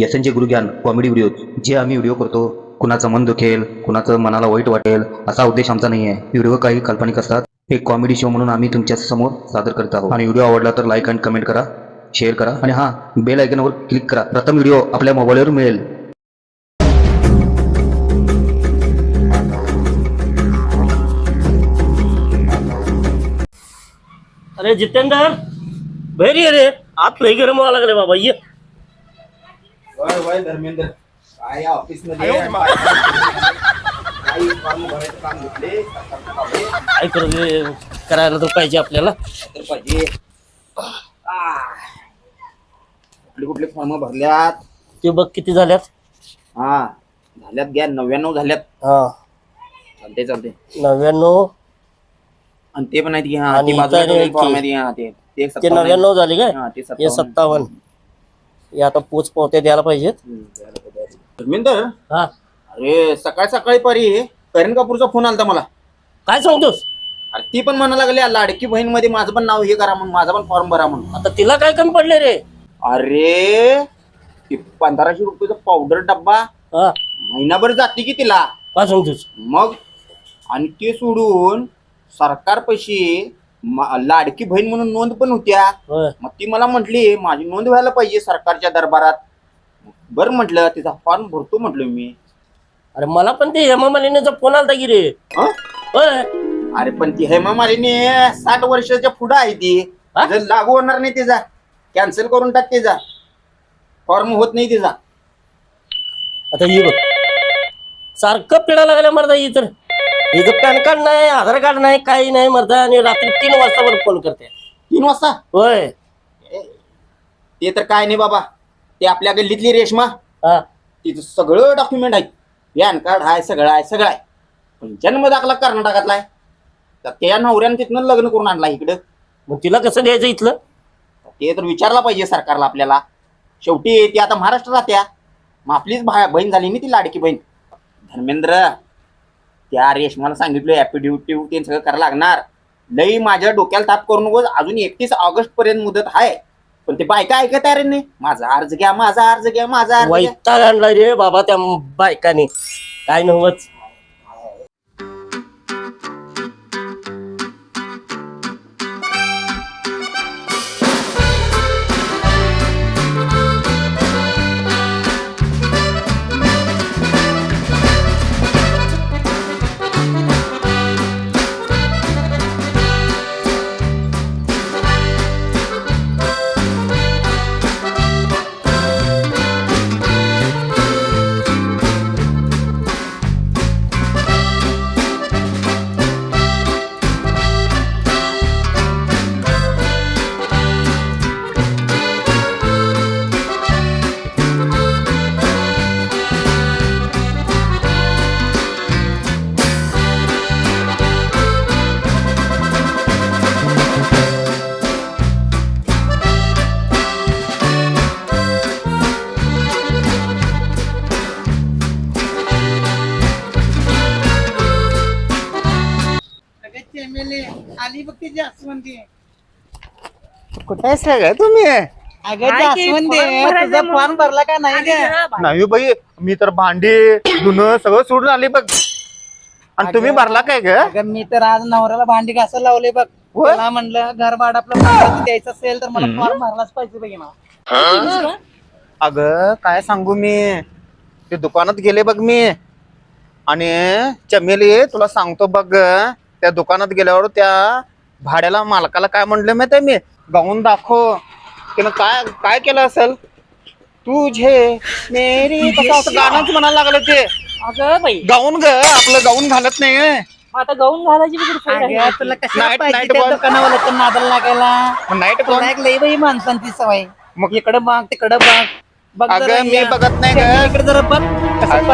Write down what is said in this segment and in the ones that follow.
यशनचे गुरुज्ञान comedy video जे आम्ही video करतो कुणाचं मन दुखेल कुणाचं मनाला वाईट वाटेल असा उद्देश आमचा नाही आहे व्हिडिओ काही काल्पनिक असतात. एक कॉमेडी शो म्हणून आम्ही तुमच्यासमोर सादर करत आहोत. आणि व्हिडिओ आवडला तर लाईक अँड कमेंट करा शेअर करा आणि हां बेल आयकनवर क्लिक करा. प्रथम व्हिडिओ आपल्या मोबाईलवर मिळेल. अरे जितेंद्र बाहेर अरे आत लई गरम व्हायला लागले बाबा ये. वय वय धर्मेंद्र. काय ऑफिसमध्ये काही काम भरायचं काम घेतले सरकारचे कामे काय करू दे, करायला तर पाहिजे आपल्याला. तर पाहिजे. कुठले कुठले फॉर्म भरल्यात? ते बघ किती झाल्यात. हा झाल्यात घ्या नव्याण्णव झाल्यात. हा. चालते चालते नव्याण्णव. आणि ते पण आहेत की हा आणि ते बाजूला आहेत की, हा, ते ते एक ते सत्तावन्न. आहेत. नव्याण्णव झाले काय? हा, ते हे सत्तावन्न. सत्तावन्न. हे आता पोच पावत्या द्यायला पाहिजेत. धर्मेंद्र? हा. अरे सकाळ सकाळी पारी. करण कपूरचा फोन आलता मला. काय सांगतोस? अरे ती पण म्हणा लागली लाडकी बहीणमध्ये माझं पण नाव हे करा म्हणून माझा पण फॉर्म भरा म्हणून. आता तिला काय कमी पडले रे? अरे ती पंधराशे रुपयाचा पावडर डब्बा. हा. महिनाभर जाते की तिला. काय सांगतोस? मग आणि ते सोडून सरकार पैसे लाडकी बहीण म्हणून नोंद पण होत्या. होय. मग ती मला म्हटली माझी नोंद व्हायला पाहिजे सरकारच्या दरबारात. बरं म्हटलं तिचा फॉर्म भरतो म्हटलं मी. अरे मला पण ते हेमा मालिनीचा फोन आलता की रे. हं? होय. अरे पण ती हेमा मालिनी साठ वर्षाच्या पुढे आहे ती. हा? लागू होणार नाही तिचा. कॅन्सल करून टाक तिचा. फॉर्म होत नाही तिचा. आता ही बघ. सारखं पिढा लागल्या मर्दा ही तर. हिचं पॅन कार्ड नाही आधार कार्ड नाही काही नाही मर्दा आणि रात्री तीन वाजता मला फोन करते. तीन वाजता? होय. ते तर काय नाही बाबा. ते आपल्या गल्लीतली रेशमा. हा. तिचं सगळं डॉक्युमेंट आहे. पॅन कार्ड आहे सगळं आहे सगळं आहे. पण जन्म दाखला कर्नाटकातला आहे. तर त्या नवऱ्यानं तिथनं लग्न करून आणला इकडं. मग तिला कसं द्यायचं इथलं? ते तर विचारला पाहिजे सरकारला आपल्याला. शेवटी ती आता महाराष्ट्र राहत्या मग आपलीच भा बहीण झाली ना ती लाडकी बहीण. धर्मेंद्र त्या रेशमाला सांगितलं ॲफिडेव्हिटिव्ह ते सगळं करायला लागणार. लई माझ्या डोक्याला ताप करू नकोस अजून एकतीस ऑगस्ट पर्यंत मुदत आहे पण ते बायका ऐकत आहे रे नाही माझा अर्ज घ्या माझा अर्ज घ्या माझा अर्ज घ्या. वैताग आणला रे बाबा त्या बायकाने. काय नव्हच. जास्वंदी कुठे आहेस का तुम्ही? अगं जास्वंदी तुझा फॉर्म भरला का नाही ग? नाही बाई मी तर भांडी धुणं सगळं सोडून आले बघ. आणि तुम्ही भरला काय ग? अगं मी तर आज नवऱ्याला भांडी घासायला लावले बघ. होय? मला म्हणलं घर भाड आपलं भाड्याचं द्यायचं असेल तर मला फॉर्म भरलाच पाहिजे बघ ना अग काय सांगू मी? ते दुकानात गेले बघ मी. आणि चमेली तुला सांगतो बघ त्या दुकानात गेल्यावर त्या भाड्याला मालकाला काय म्हणलं माहिती आहे मी? गाऊन दाखव. त्यानं काय काय केलं असेल? तुझे मेरी कसं असं गाणंच म्हणायला लागलं ते. अगं बाई. गाऊन ग आपलं गाऊन घालत नाही आता गाऊन घालायची बिकट सोय आहे. अगं तुला कशाला Night- पाहिजे night त्या ball. दुकानावाला तर नादाला लागायला? नाईट तुला एक लई बाई माणसांची सवय. मग- इकडं बघ तिकडं बघ बघ. अगं, मी. बघत नाही ग. इकडे जरा बघ कसं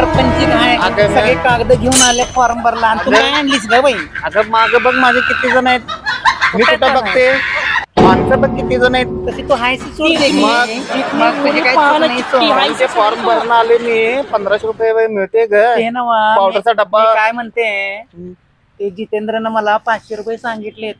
अगं, मी- सगळे कागद घेऊन आले फॉर्म भरला आणि तू अगं. काय आणलीस ग बाई? अगं माग बघ माझे किती जण आहेत. मी कुठं बघते? माणसं बघ किती जण आहेत. तशी तू हायस सोड दे की. मग- तुझी काय चूक नाही. ते फॉर्म भरून आले मी. पंधराशे रुपये मिळते ग. ते ना वा, पावडरचा डब्बा. मी काय म्हणते? ते जितेंद्रनं मला पाचशे रुपये सांगितलेत.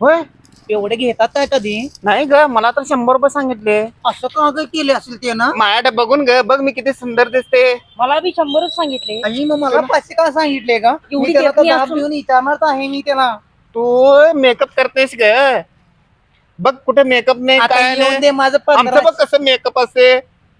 होय? एवढे घेतात काय कधी? नाही ग मला तर शंभर रुपये सांगितले. असं का ग केले असेल ते ना? माझ्याकडे बघून ग बघ मी किती सुंदर दिसते. मला बी शंभरच सांगितले. आणि मग मला पाचशे का सांगितले का एवढी मी त्याला तर घेतली दाब असून. देऊन विचारणार तर आहे मी त्याला. तू मेकअप करतेस ग. बघ कुठे मेकअप नाही आता काय येऊन नाही. दे माझं आमचं पंधरा बघ कसं मेकअप असते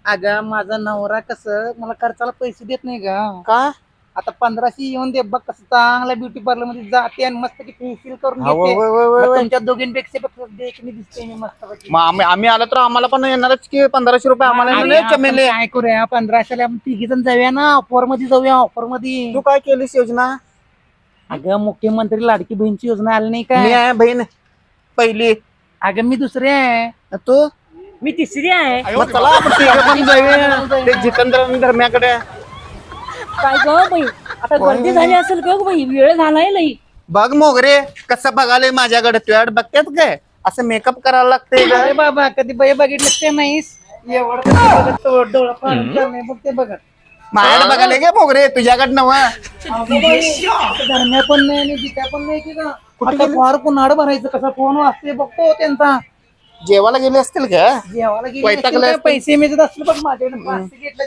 अगं माझा नवरा कसं मला खर्चाला पैसे देत नाही का का? आता पंधराशे येऊन दे बघ कसं चांगल्या ब्युटी पार्लरमध्ये जाते आणि मस्त फेशियल करून हा, वय, घेते वय, वय, मग वय. तुमच्या दोघींपेक्षा पेक्षा देखणी दिसते मी मस्त मग आम्ही आम्ही आलो तर आम्हाला पण येणारच की पंधराशे रुपये आम्हाला येणार. चमेले काय करूया पंधराशेला आपण तिघी जण जाऊया ना ऑफरमध्ये जाऊया ऑफरमध्ये. तू काय केलीस योजना? अगं मुख्यमंत्री लाडकी बहीणची योजना आली नाही मी का आहे बहीण पहिली. अगं मी दुसरी आहे. तू? मी तिसरी आहे. मग चला आपण तिघं पण जाऊया. ते जितेंद्र आणि धर्म्याकडे. काय ग बाई? आता गर्दी झाली असेल ग बाई वेळ झालाय लई. बघ मोगरे कसं बघाले माझ्याकडे तुझ्याकडे बघतात काय असं मेकअप करायला लागते अरे बाबा कधी बाई बघितलं ते नाहीस? एवढं कसं बघत तो डोळा पाडून चाललंय बघ ते बघत माझ्याकडे बघाले गे मोगरे तुझ्याकडे नव धरण्या पण नाही आणि जित्या पण नाही की का आता फार कुणाड भरायचं कसा फोन वाजते बघतो त्यांचा. जेवायला गेले असतील का जेवायला गेली वैतागले असतील? असतील. पैसे मिळत असले बघ माझ्याकडे. पाचशे घेतले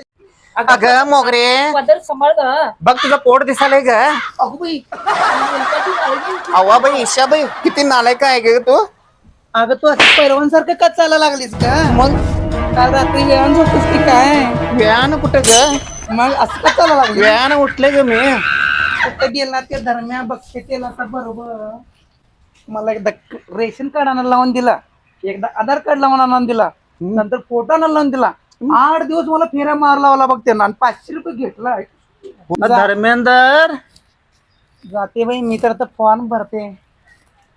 अगं मोगरे. पदर सांभाळ ग. बग तुझं पोट दिसायलंय का अगो बाई अवा बाई ईशा बाई किती नालायक आहे ग तू. अगं तू असं पैलवान का चालायला लागलीस का मग? काल रात्री वेळान झोपतीस की काय? वेळानं कुठं ग? मग असं का चालायला लागली वेळानं उठले ग मी. कुठं गेला ते दरम्यान बघते त्याला आता बरोबर. मला एकदा रेशन कार्ड आणायला लावून दिला. एकदा आधार कार्ड लावून आणून दिला. नंतर फोटो आणायला लावून दिला. आठ दिवस मला फेऱ्या मार लावला बघ त्यांना आणि पाचशे रुपये घेतला. धर्मेंदर जाते बाई मी तर फॉर्म भरते.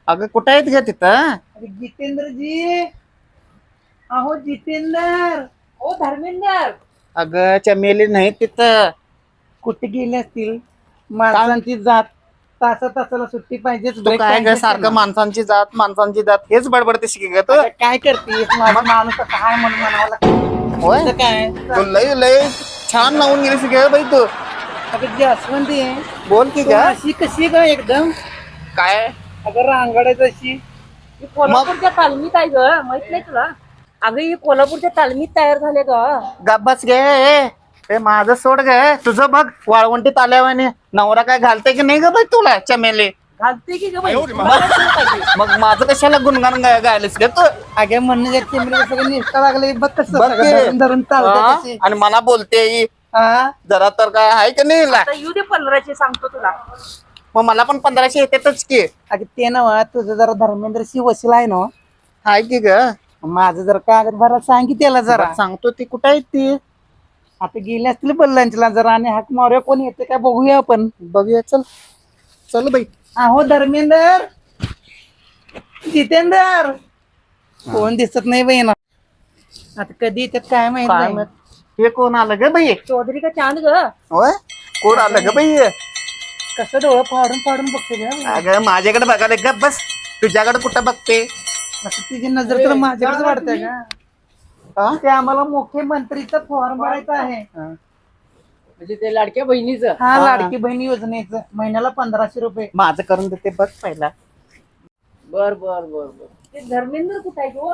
अगं कुठं आहेत ग तिथं? अरे जितेंद्रजी. अहो जितेंद्र. ओ धर्मेंदर. अगं चमेली नाही तिथं. कुठे गेले असतील? माणसांची जात तासा तासाला सुट्टी पाहिजेच. तू काय ग सारखं. माणसांची जात माणसांची जात हेच बडबडतेस की ग तू? काय करते माझा माणूस हाय म्हणून म्हणावं लागतं. होय? तर काय? तू लय लय छान लावून गेलीस ग बाई तू. अगं जास्वंती आहे बोल की तू ग. अशी कशी ग एकदम? काय? अगं रांगाडायचं अशी. ही कोल्हापूरच्या तालमीत आहे ग माहीत नाही तुला? अगं ही कोल्हापूरच्या तालमीत तयार झाले ग. गब्बस गे ए माझं सोड ग तुझं बघ वाळवंटीत आल्यावाने नवरा काय घालते की नाही ग बाई तुला चमेली? घालते की ग बाई? मला कशाला पाहिजे? मग माझं कशाला गुणगान गा- गायलीस ग तू? अगं म्हणणं जर सगळं निष्ठा लागले. बघ कसं बघ सगळं की. धरून हा? आणि मला बोलते ही, हा? जरा तर काय आहे का नाही? आता येऊ दे पंधराशे सांगतो तुला. मग मला पण पंधराशे येतातच की. अगं ते ना तुझं जरा धर्मेंद्रशी वशील आहे ना आहे की ग? माझं जर कागद भरायला सांग की त्याला जरा. सांगतो ती. कुठं आहे ती? आता गेले असतील बल्लांचला जरा आणि हाक मारूया. कोण येते काय बघूया आपण. बघूया. चल. चल बाई. अहो धर्मेंदर. जितेंदर. कोण दिसत नाही ना आता कधी येतात काय माहीत काय? नाही. माहीत. हे कोण आलं ग बाई? चौधरी का चांद ग? होय? कोण आलं ग बाई? कसं डोळं फाडून फाडून बघते ग अगं माझ्याकडे बघायला ग बस. तुझ्याकडे कुठं बघते? असं तिची नजर तर माझ्याकडेच वाढते का हा? ते आम्हाला मुख्यमंत्रीचा फॉर्म भरायचा आहे. म्हणजे ते लाडक्या बहिणीचं. हा लाडकी बहीण योजनेचं. महिन्याला पंधराशे रुपये. माझं करून देते बघ पहिला. बर बर बर बर. ते धर्मेंद्र कुठे आहे गो?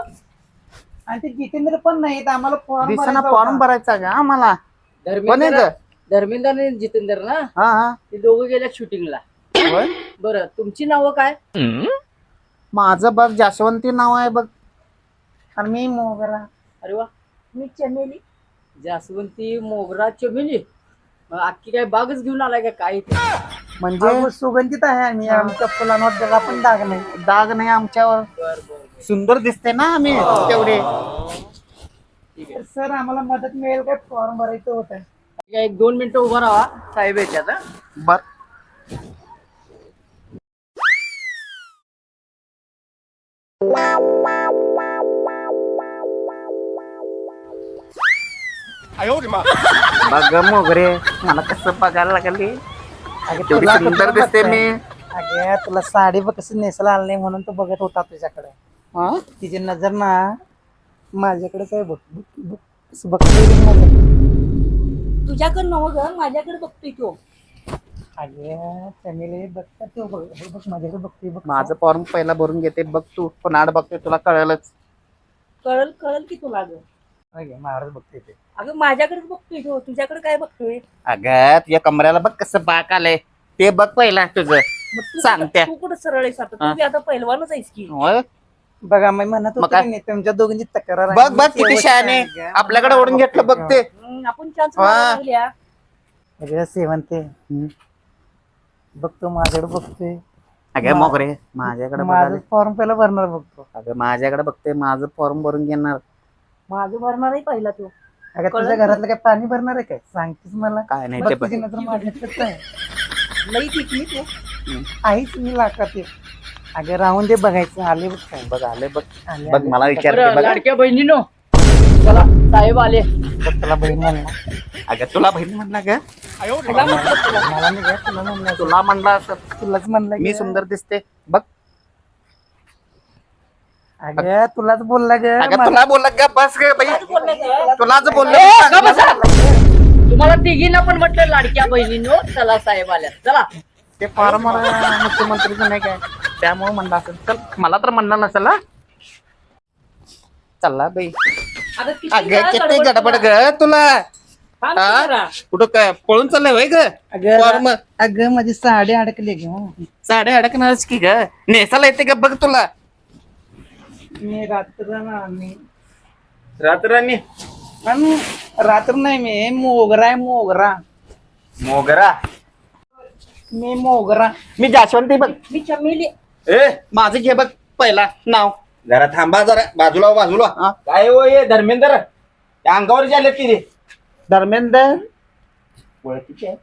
आणि ते जितेंद्र पण नाहीत. आम्हाला फॉर्म दिसाना फॉर्म भरायचा का आम्हाला. कोण आहे धर्मेंद्र ग? धर्मेंद्र आणि जितेंद्र ना हा हा. ते दोघं गेल्या शूटिंगला होय? बरं तुमची नावं काय? माझं बघ जाशवंती नाव आहे बघ. आणि मी मोगरा. अरे वा. मी चमेली. जास्वंती मोगरा चमेली? अख्खी काय बागच घेऊन आलाय का काय? म्हणजे सुगंधित आहे आम्ही आमच्या फुलांवर जगा पण डाग नाही. डाग नाही आमच्यावर. सुंदर दिसते ना आम्ही तेवढे. सर आम्हाला मदत मिळेल काय? फॉर्म भरायचं होतं. एक दोन मिनिटं उभा राहा. साहेब याच्यात. बर. बघ मोगरे मला कसं बघायला लागली? अगं, तेवढी तुला सुंदर कुठलं दिसते बघतोय? मी अगं तुला साडी बघ कसं नेसला आलं नाही म्हणून तो बघत होता तुझ्याकडे. हा? तिची नजर ना माझ्याकडेच आहे बघ बघ बघ कसं बघतोय बघ माझ्याकडे. तुझ्याकडे नवं ग माझ्याकडे बघतोय तो. अगं चमेली बघता तू बघ हे बघ माझ्याकडे बघते बघ. माझं फॉर्म पहिला भरून घेते बघ तू पण आड बघते तुला कळलंच. कळल कळल की तुला ग. अगे महाराज बघते ते. अगं माझ्याकडे बघतोय तो तुझ्याकडे काय बघतोय? अगं तुझ्या कमऱ्याला बघ कसं बाक आलंय. ते बघ पहिला तुझं. मग तू सांगते. कुठं- तू कुठं सरळ आहेस आता? हा. तू बी आता पहिलवानच आहेस की. होय? बघा मी म्हणत मग होतो काय? की नाही, तुमच्या दोघांची तक्रार आहे. बघ बघ किती शहाणे. आहे. आपल्याकडे ओढून घेतलं बघ ते हम्म, आपण चान्स वा. लागल्या अगं सेवंते बघ तो माझ्याकडे बघतोय. अगं मोगरे माझ्याकडे माझं बघाले फॉर्म पहिला भरणार बघतो. अगं माझ्याकडे बघते माझं फॉर्म भरून घेणार. माझं भरणार आहे पहिला तो. अगं तुझ्या? घरातलं काय पाणी भरणार आहे काय? सांगतेस मला. काय नाही ते बघ तुझी नजर माझ्याकडे आहे लई तू. आईच मी लाखात. अगं राहून दे बघायचं आले बघ काय. बघ आले बघ. आले, बघ आले. मला विचारते बरं, बघ. लाडक्या बहिणीनो. चला साहेब आले. बघ तुला बहीण म्हणला. अगं तुला बहीण म्हणला ग. मला नाही काय तुला म्हणला. तुला म्हणला असं. तुलाच म्हणलं मी ग. सुंदर दिसते. बघ अगं तुलाच बोलला ग अगं मला- तुला बोलला ग बस ग बाई? तुलाच बोललो ए, मी. का बसा? तुम्हाला तिघींना पण म्हटलं लाडक्या बहिणीनो चला साहेब आल्या चला. ते फार मला मुख्यमंत्रीचं नाही काय. त्यामुळे म्हणलं असेल चल मला तर म्हणलं नसेल हा. चला बाई. आता किती अगं वेळा किती गडबड? ग तुला? हा? कुठं काय पळून चाललंय होय ग? अगं फॉर्म? अगं माझी साडी अडकली ग. साड्या अडकणारच की ग? नेसाला येते का बघ तुला. मी रात्र ना मी रात्रांनी? आणि रात्र नाही मी मोगरा आहे मोगरा. मोगरा? मी मोगरा. मी जाशवंती बघ. मी चमेली. ए? माझं घे बघ पहिला नाव. जरा थांबा जरा बाजूला हो, बाजूला हा. काय हो ये धर्मेंद्र? त्या अंगावर आले की रे धर्मेंद्र. ओळखीचे आहे.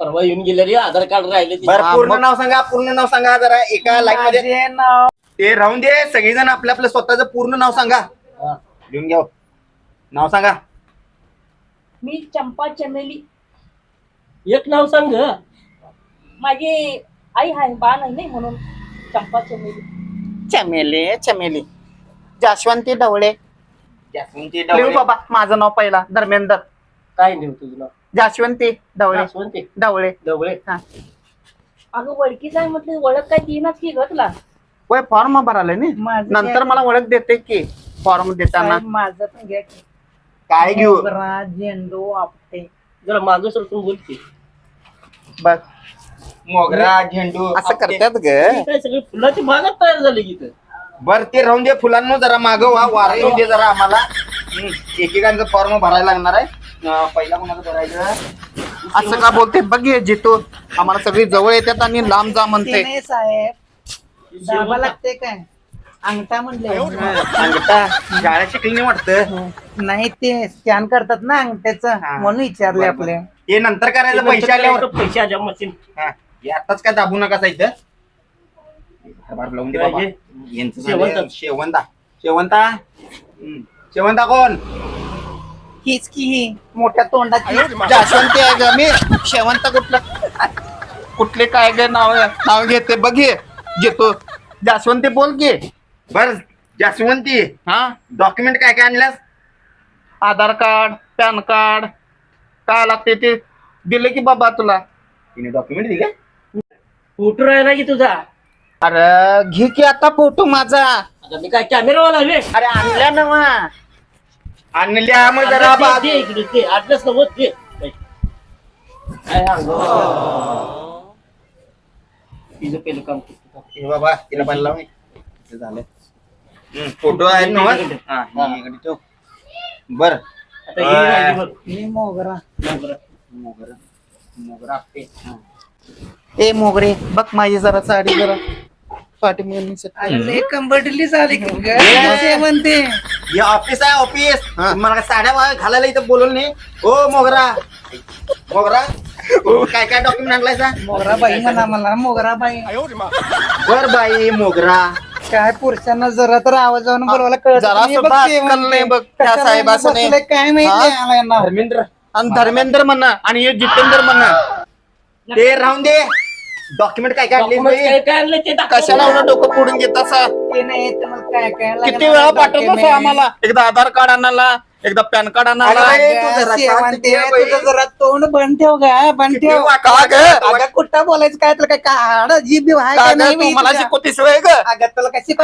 परवा येऊन गेले रे आधार कार्ड राहिले. बरं हा, पूर्ण नाव सांगा पूर्ण नाव सांगा जरा एका लाईन मध्ये. माझे नाव ते राहून दे. सगळेजण आपलं आपलं स्वतःचं पूर्ण नाव सांगा. हा. लिहून घ्या हो. नाव सांगा. मी चंपा चमेली. एक नाव सांग ग. माझी आई आहे बा नाही नाही म्हणून. चंपा चमेली. चमेली चमेली. जाशवंती ढवळे. जास्वंती लिहू डवळे. बाबा माझं नाव पहिला धर्मेंद्र. काय नेऊ तुझं नाव? जाशवंती ढवळे. जास्वंती. ढवळे. डवळे अगं ओळखीच आहे म्हटलं ओळख काय देईनाच की ग तुला? होय फॉर्म भराले नी माझं नंतर मला ओळख देते की फॉर्म देताना. साहेब, माझं पण घ्या की. काय घेऊ? मोगरा झेंडू आपटे. जरा मागं सरकून बोल की. बघ मोगरा झेंडू असं आपटे. करतात ग. ही काय सगळी फुलाची बागच तयार झाली की इथं. बर ते राहून दे फुलांना जरा मागं व्हा वारा येऊन दे जरा आम्हाला. हम्म, एकेकांचं फॉर्म भरायला लागणार आहे. अं, पहिला कोणाचं भरायचं? असं का बोलते? बघ हे जितो. आम्हाला सगळी जवळ येतात आणि लांब जा ते म्हणते. नाही साहेब दाबा लागते काय? अंगठा म्हणले. अंगठा? शाळा शिकली नाही वाटतं? नाही ते स्कॅन करतात ना अंगठ्याचं. हा. म्हणून विचारले आपले हे नंतर करायचं ते पैसे आल्यावर? करायचं पैसे आल्या मशीन. हा, हे आताच काय दाबू नका साहित्य लावून दे बाबा. काय यांचं शेवंता. झालं. शेवंता. शेवंता. हम्म. शेवंता कोण? हीच की ही मोठ्या तोंडाची. जाशवंती आहे ग मी. शेवंत कुठलं? कुठले काय ग नाव नाव घेते? बघ हे. घेतो. जास्वंती बोल की. बर जास्वंती हा? डॉक्युमेंट काय काय आणल्यास आधार कार्ड पॅन कार्ड काय लागते ते दिले की बाबा तुला. तिने डॉक्युमेंट दिले फोटो राहिला की तुझा. अरे घे की आता फोटो माझा. आता मी काय कॅमेरावाला रे. अरे आणल्या ना. आणल्या मग जरा बाजू- इकडे ते ऍड्रेस नव्हत ते. काय? तिचं पहिलं काम. हे बाबा तिला पाहिलं लाव हे. झालं हम्म, फोटो आहेत ना वर? हा, हे इकडे ठेव. बर आता ही राहिली बघ. मी मोगरा. मोगरा मोगरा आपटे हा. ए मोगरे बघ माझी जरा साडी जरा पाठी अरे कंबरडली झाली म्हणते. हे ऑफिस आहे ऑफिस मला काय साड्या वा- घालायला इथं बोलवलं नाही. ओ मोगरा. मोगरा. काय काय डॉक्युमेंट आणलायचा मोगरा बाई म्हणा मला मोगरा बाई. बर बाई मोगरा. काय पुरुषांना जरा तर आवाजावरून बोलवायला कळत जरा नाही. सुद्धा बघ ते अक्कल नाही बघ त्या कशाला साहेबासने. बसलंय काय माहिती आला यांना. धर्मेंद्र. आणि धर्मेंद्र म्हणा आणि हे जितेंद्र म्हणा. ते राहून दे. डॉक्युमेंट काय काय आणले Documents काय आणलं ते दाखव. कशाला एवढं डोकं फोडून घेत असा ते नाही तर मग काय काय लागेल किती वेळा मला पाठवतो. आम्हाला एकदा आधार कार्ड आणायला एकदा पॅन कार्ड तू जरा शांत शेवंती, घे बाई. तुझं जरा तोंड बंद ठेव गा बंद किती ठेव का ग? अगं कुठं बोलायचं काय तुला काय काढ जीभ बीभ आहे का नाही मला? शिकवतीस होय ग अगं तुला कशी.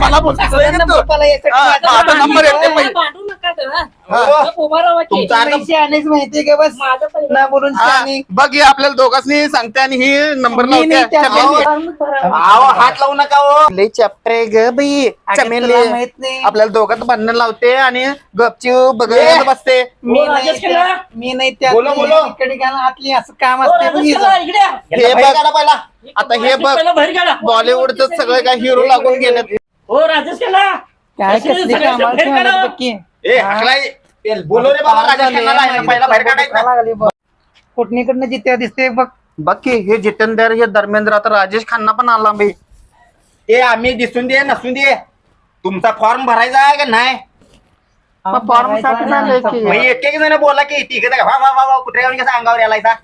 मला बोलतीस होय ग तू? नंबर हा, माझा नंबर येते बाई. भांडू नका गं. हो. गप उभा राहा की. तुमचा अर्थ- पैसे आणायच माहितीये का बस माझं ना बोलून हा, शहाणी. बघ हे आपल्याला दोघांनी सांगते आणि ही नंबर मी नाही लावते त्या- चमेली. भांडू करा. आहो हात लावू नका हो लई चॅप्टर आहे ग बाई अगं, चमेली माहीत नाही आपल्याला दोघात भांडण लावते आणि गपचूप बघत बसते मी नाही राजेश त्या- केला? मी नाही त्या बोलो, बोलो. इकडे आतली असं काम हो, असते बघ हिचं. हे बघ आता हे बघ. बॉलिवूडचं सगळं काय हिरो लागून गेले हो राजेश केला काय कसली कामाला. बघ की. ए हकलाय बोलो रे बाबा राजेश खन्नाला आहे ना, पहिला बाहेर काढायचं लागली बघ. कुठनीकडनं जित्या दिसते बघ बघ की हे जितेंद्र हे धर्मेंद्र आता राजेश खन्ना पण आला बाई ते आम्ही दिसून दे नसून दे तुमचा फॉर्म भरायचा आहे का नाही मग फॉर्मसाठी झालंय की. मग एक एक जण बोला की ती वा वा वा वा कुत्र्या कसा अंगावर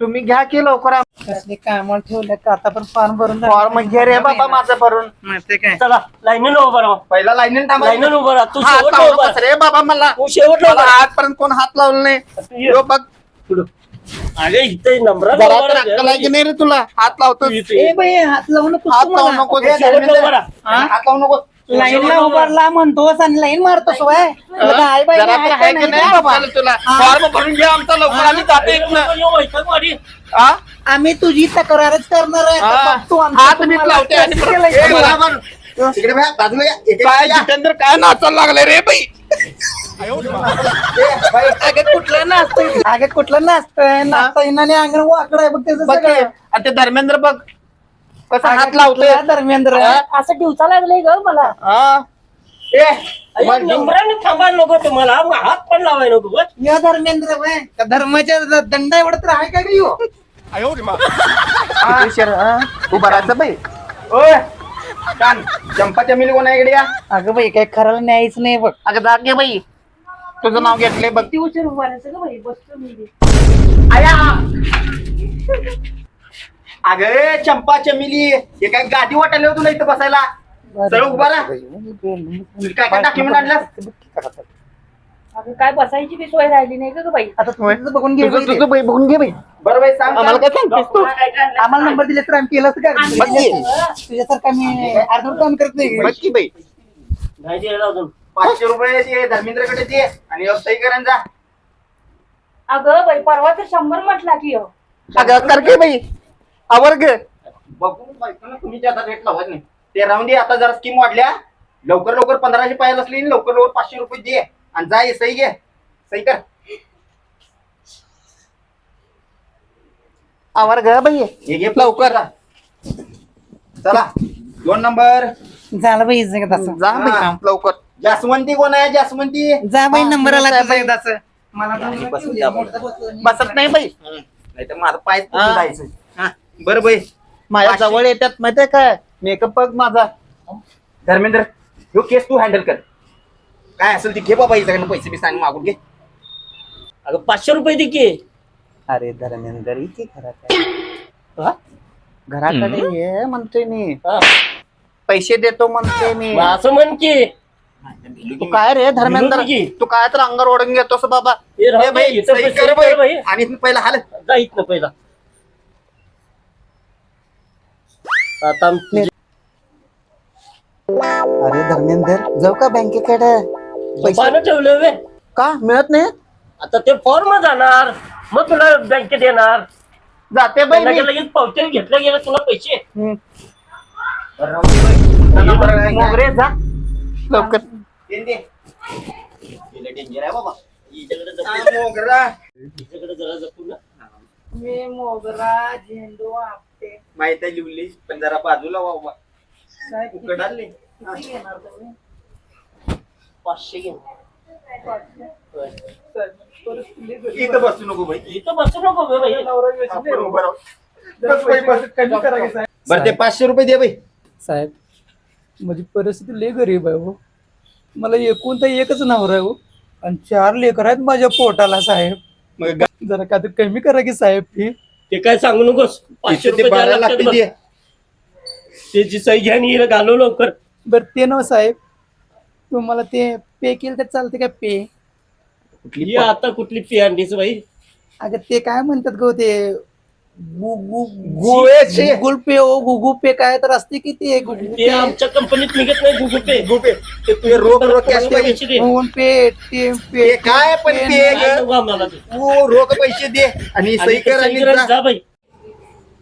तुम्ही घ्या की लवकर कसली कामाला ठेवल्या का? आता पण फॉर्म भरून. फॉर्म घे रे बाबा माझं भरून. माहितीये काय? चला लाईनीनं उभा राहा. पहिला लाईन थांबा. लाईनीनं उभा राहा. तू हात शेवटला लावू उभा नकोस रे बाबा मला तू शेवटला मला उभा राहा. आजपर्यंत कोण हात लावलं नाही. ये. यो बघ. अरे इथे जरा तर. अक्कल आहे की नाही रे तुला? हात लावतो ए बाई हात लावू नको हात तू लावू. नको शेवटला उभा राहा. हात लावू नको लाईनला उभारला म्हणतोस आणि लाईन मारतोस वय तुला काय बाई जरा आहे तर का आहे की नाही नाही बाबा? अक्कल तुला फॉर्म भरून घे आमचा लवकर आम्ही जाते इथनं. हा? तुझी तक्रारच करणार आहे. आता तू हात लावते आणि परत-? बराबर. तिकडे बघा, बाजूला या. काय या. जितेंद्र काय नाचायला लागले रे बाई ए, बाई, अगं कुठलं नाचतंय अगं कुठलं नाचतंय नाचता येणार नाही अंगण वाकडं आहे बघ त्याचं बघ की. सगळं. आणि ते धर्मेंद्र बघ कसं हात लावतोय. धर्मेंद्र असं दिवसा लागलंय ग मला. हा. ए, नंबराने थांबायला नको तुम्हाला. मग हात पण लावायला नको बस. या धर्मेंद्र वय. त्या धर्माच्या द- दंड एवढं तर आहे का शेर- हा? उभा राहायचं बाई ओय, कान चंपा चमेली कोण आहे इकडे या. अगं बाई काय खराला न्यायच नाही बघ. अगं जा घे बाई. तुझं नाव घेतलंय बघ. किती उशीर उभा राहायचं ग बाई? बसतो मी अगं चंपा चमेली हे काय गादी वाटायला तुला इथं बसायला. सरळ उभा राहा. काय काय डॉक्युमेंट आणलं अगं काय बसायची बी सोय राहिली नाही का ग बाई. आता तुझं बघून घे तुझं बाई ते. तुझं बाई बघून घे बाई. बरं बाई सांग आम्हाला काय सांगतेस तू? आम्हाला नंबर दिले तर आम्ही केलं असतं का? बघ की. तुझ्यासारखा मी अर्धवट काम करत नाही. की बाई. नाही दिलं अजून. पाचशे रुपये ते धर्मेंद्रकडे दे आणि व्यवसायी करायचा अगं बाई परवा तर शंभर म्हटला की हो. अगं कर घे बाई. आवर ग. बघून बायकोला तुम्ही रेट लावत नाही. ते राहून दे आता जरा स्कीम वाढल्या. लवकर लवकर पंधराशे पाहायला असली आणि लवकर लवकर पाचशे रुपये दे. आणि जा हे सही घे. सही कर. आवर ग बाई. हे घे लवकर. चला दोन नंबर. झालं बाई. जा बाई हा. लवकर. जास्वंती कोण आहे? जास्वंती जा बाई नंबर आला तुझा. एकदाचं. मला. बसत नाही बाई. नाही तर माझं पाय हा. जायचं. हा. बरं बाई. माझ्या पाचशे. जवळ येतात माहितीये काय? मेकअप बघ माझा. धर्मेंद्र ह्यो केस तू हँडल कर. काय असेल ते घे बाबा हिच्याकडनं पैसे बी सांग मागून घे. अगं पाचशे रुपये दे की. अरे धर्मेंद्र इथे घरात घराकडे ये म्हणतोय मी. हा. पैसे देतो म्हणतोय मी. मग असं म्हण की. तू काय रे धर्मेंद्र? की. तू काय तर अंगावर ओढून घेतोस बाबा. हे राहू ए दे, बाई, इथं सही पैसे कर कर बाई. बाई. आणि पहिला हाल. जा इथनं पहिला. आता अरे धर्मेंद्र जाऊ का बँकेकडे? पानं ठेवलं वे का? मिळत नाही? आता ते फॉर्म जाणार. मग तुला बँकेत येणार. जाते बाई मी. लगेच लगेच पावत्याने घेतलं गेलं तुला पैसे. हम्म. मोगरे जा. लवकर. हिच्याकडे मोगरा. हिच्याकडे जरा जपून ना. मी मोगरा झेंडू आपटे माहीत आहे लिवली पण जरा बाजूला वा काय किती- उकड आली किती घेणार तुम्ही? पाचशे घे सर, परिस्थिती लई गरीब इथं बसू नको बाई इथं बसू नको गं बाई. आहे. नवरा व्यसन आपण आहे. उभं राहू. जरा बस बाई, बस. पैसे कमी करा की साहेब. बरं ते पाचशे रुपये दे बाई साहेब माझी परिस्थिती लय गरीब आहे हो मला एकूण तर एकच नवरा आहे हो आणि चार लेकर आहेत माझ्या पोटाला साहेब मग गा- जरा का तर कमी करा की साहेब फी ते काय सांगू नकोस. पाचशे इथं ते रुपये द्यायला लागतात. त्याची सही घ्या आणि हिला घालव लवकर. बरं ते नव साहेब. तुम्हाला ते पे केलं तर चालते का पे? कुठली ही आता कुठली पी अंडीच बाई? अगं ते काय म्हणतात गो ते? गुगल पे ओ गुगल पे काय तर असते की ते गुगल ते आमच्या कंपनीत निघत नाही गुगल पे गुपे ते तुझे रोख रोख कॅश पैसे दे. फोन पे टी पे ते काय पण ते काय ग? नको आम्हाला ते. तू रोख पैसे दे आणि सही कर आणि जा. जा बाई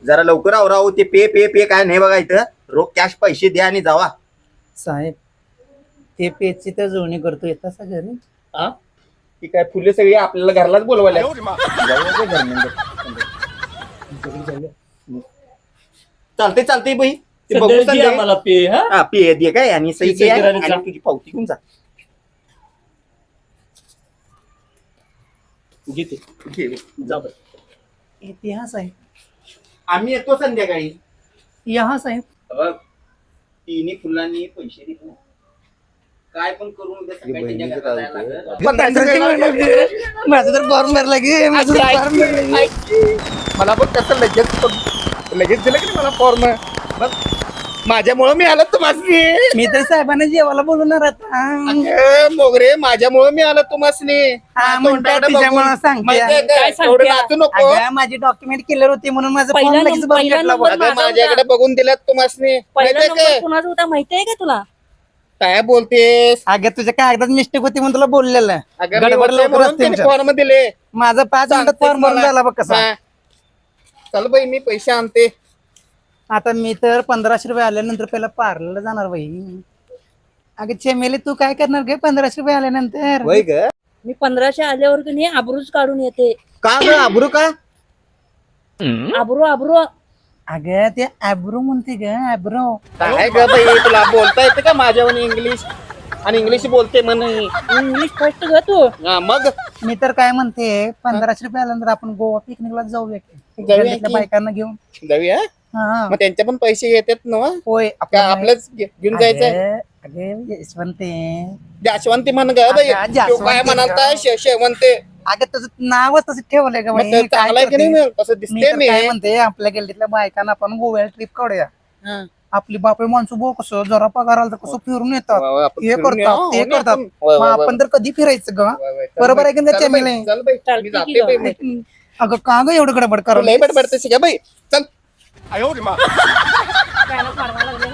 जरा लवकर आवराव ते पे पे पे काय नाही बघा इथं रोख कॅश पैसे द्या आणि जावा साहेब ते पेची तर जुळणी करतो येतात सा घरी हा? ती काय फुले सगळी आपल्याला घरलाच बोलवायला? चालते चालते बाई. ते बघू सध्या दे संध्याकाळी. आम्हाला पे हा? हा पे दे काय? आणि सही ती आणि तुझी पावती घेऊन जा. घेते. घे. जा बाई इतिहास आहे आम्ही येतो संध्याकाळी. यहाँ साहेब. तिन्ही फुलांनी पैसे दिले. काय पण करून उद्या सकाळी त्यांच्या घरात जायला लागेल. माझं तर फॉर्म भरला गे माझं तर भरला. मला पण कसं लगेच लगेच दिलं की नाही मला फॉर्म माझ्यामुळं मी आलो तुम्हाला मी तर साहेबांना जेवायला बोलवणार आता. मोगरे माझ्यामुळं मी आलो तुम्हाला हा, म्हणतात तिच्यामुळं सांगते. काय सांगते? एवढं नाचू नको. अगं माझी डॉक्युमेंट क्लिअर होती म्हणून माझं पहिला लगेच नंबर- भरून पहिला घेतला नंबर बघ. अगं माझा माझ्याकडे बघून दिल्यात तुम्हाला पहिला नंबर काय? कुणाचा होता? माहितीये का तुला? काय बोलतेस? अगं तुझ्या कागदात मिस्टेक होती म्हणून तुला बोललेलं. अगं मी गडबड होते लवकर म्हणून असते त्यांनी तुमच्यात. फॉर्म दिले. माझा पाच मिनिटात सांगतेस फॉर्म भरून मला. झाला बघ कसा. हा. चल बाई मी पैसे आणते. आता मी तर पंधराशे रुपये आल्यानंतर पहिला पार्लरला जाणार बाई. अगं चेमेली तू काय करणार गे पंधराशे रुपये आल्यानंतर? वय ग. मी पंधराशे आल्यावर की नाही आबरूच काढून येते. का ग? आबरू का? आबरू आबरू. अगं ते ऍब्रो म्हणते ग ऍब्रो काय ग बाई तुला बोलता येते का माझ्यावर इंग्लिश? आणि इंग्लिश बोलते म्हणे. इंग्लिश फर्स्ट ग तू. हा, मग? मी तर काय म्हणते पंधराशे रुपये आल्यानंतर आपण गोवा पिकनिकला जाऊया की. जाऊया गल्लीतल्या की. बायकांना घेऊन. जाऊया? हा. मग त्यांचे पण पैसे येतात ना होय का आपलं आपलंच घे- घेऊन जायचंय? अगं, अगं यशवंते जाशवंती म्हण ग बाई अगं, तू काय जास्वंती म्हणालता ग. शे- शेवंते अगं तुझं नावच तसं ठेवलंय का मग बाई? ते काय चांगलं आहे की करते? नाही मग? तसं मी दिसते तर मी काय म्हणते आपल्या गल्लीतल्या बायकांना आपण गोव्याला ट्रिप काढूया हा. आपली बापे माणसं बो कसं जरा पगार आला तर कसं फिरून येतात वा, वा, आपण हे फिरून करतात ते हो ना करतात आपण. वा, मग वा, वा. आपण तर कधी फिरायचं ग वा, वा, चल बरोबर बाई, आहे की नाही चल त्याच्या बाई, मिले? चल बाई, चालते मी की जाते बाई, गं. मी. अगं का ग एवढं गडबड तू लय करा बडबडतेस का बाई चल ना.